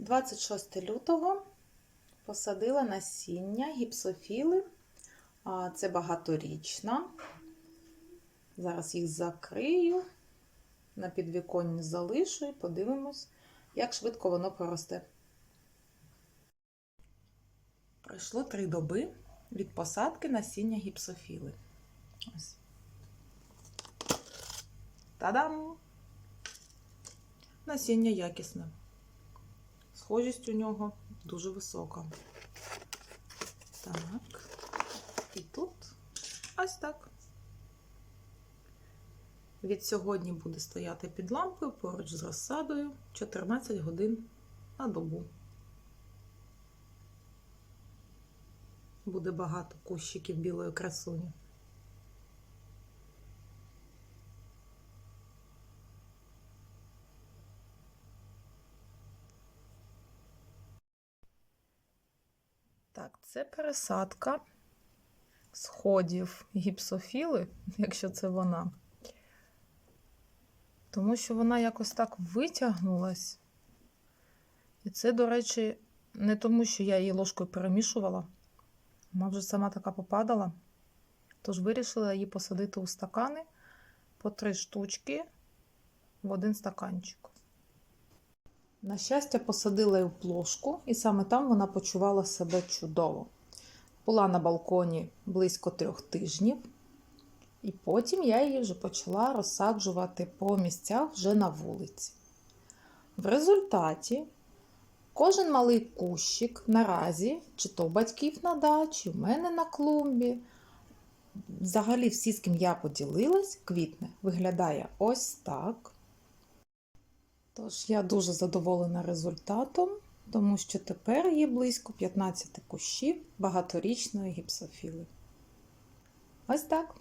26 лютого посадила насіння гіпсофіли. Це багаторічна. Зараз їх закрию, на підвіконні залишу і подивимось, як швидко воно проросте. Пройшло три доби від посадки насіння гіпсофіли. Ось. Та-дам! Насіння якісне. Схожість у нього дуже висока. Так. І тут ось так. Від сьогодні буде стояти під лампою поруч з розсадою 14 годин на добу. Буде багато кущиків білої красуні. Так, це пересадка сходів гіпсофіли, якщо це вона. Тому що вона якось так витягнулась. І це, до речі, не тому, що я її ложкою перемішувала. Вона вже сама така попадала. Тож вирішила її посадити у стакани по три штучки в один стаканчик. На щастя, посадила її в плошку, і саме там вона почувала себе чудово. Була на балконі близько трьох тижнів, і потім я її вже почала розсаджувати по місцях вже на вулиці. В результаті кожен малий кущик наразі, чи то у батьків на дачі, в мене на клумбі, взагалі всі, з ким я поділилась, квітне, виглядає ось так. Тож я дуже задоволена результатом, тому що тепер є близько 15 кущів багаторічної гіпсофіли. Ось так.